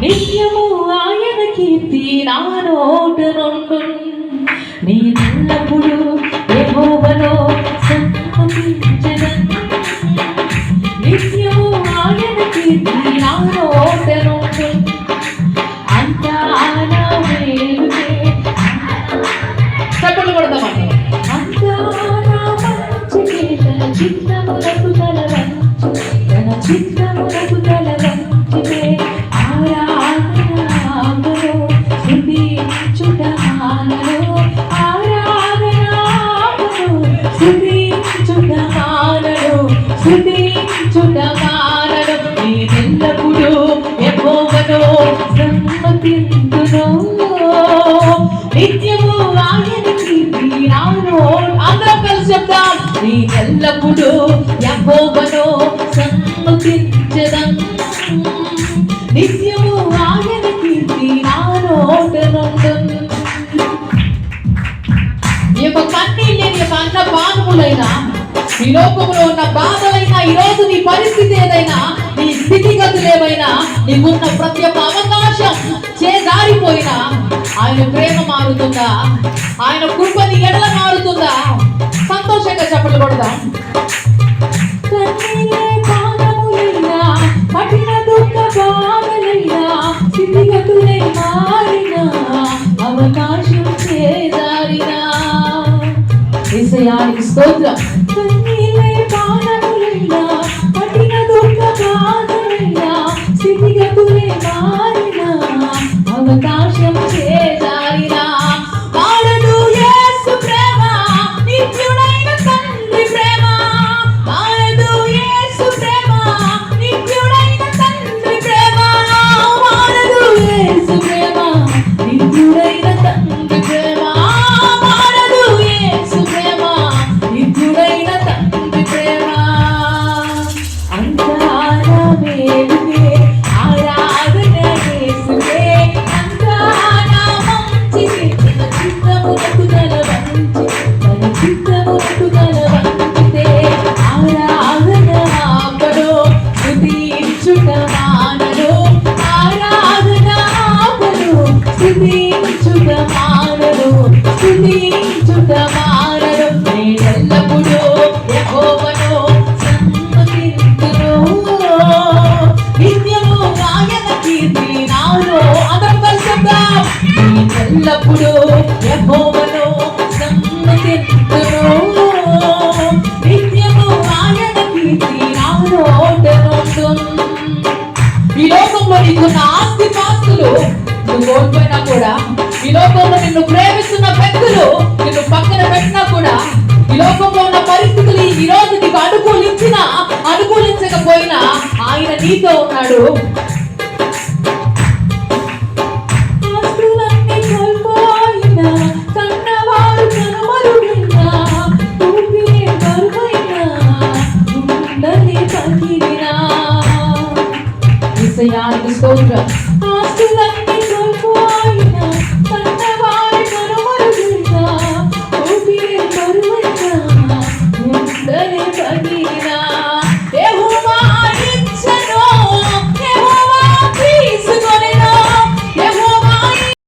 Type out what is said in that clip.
నిత్యము ఆయన కీర్తి నా నోట నుండు. నీ నల్లప్పుడు నిత్యము ఆయన కీర్తి నా నోట నిత్యము ఆయన కీర్తి నాలో అందరం కలిసి చెప్తాం నీ ఎల్లప్పుడూ యహోవను పానములైనా ఈ లోకంలో ఉన్న బాధలైనా ఈ రోజు నీ పరిస్థితి ఏదైనా నీ స్థితిగతులు ఏమైనా నీకున్న ప్రతి ఒక్క అవకాశం చేజారిపోయినా ఆయన ప్రేమ మారుతుందా? ఆయన కృప ఎడల మారుతుందా? సంతోషంగా చెప్పలు కొడదాం. అవకాశం reais. Estou entrando. నీకున్న మాటలు నువ్వు కోల్పోయినా కూడా ఈ లోకంలో నిన్ను ప్రేమిస్తున్న వ్యక్తులు నిన్ను పక్కన పెట్టినా కూడా ఈ లోకంలో ఉన్న పరిస్థితులు ఈ రోజు నీకు అనుకూలించినా అనుకూలించకపోయినా ఆయన నీతో ఉన్నాడు. ఆస్తులన్నీ స్తోత్రం.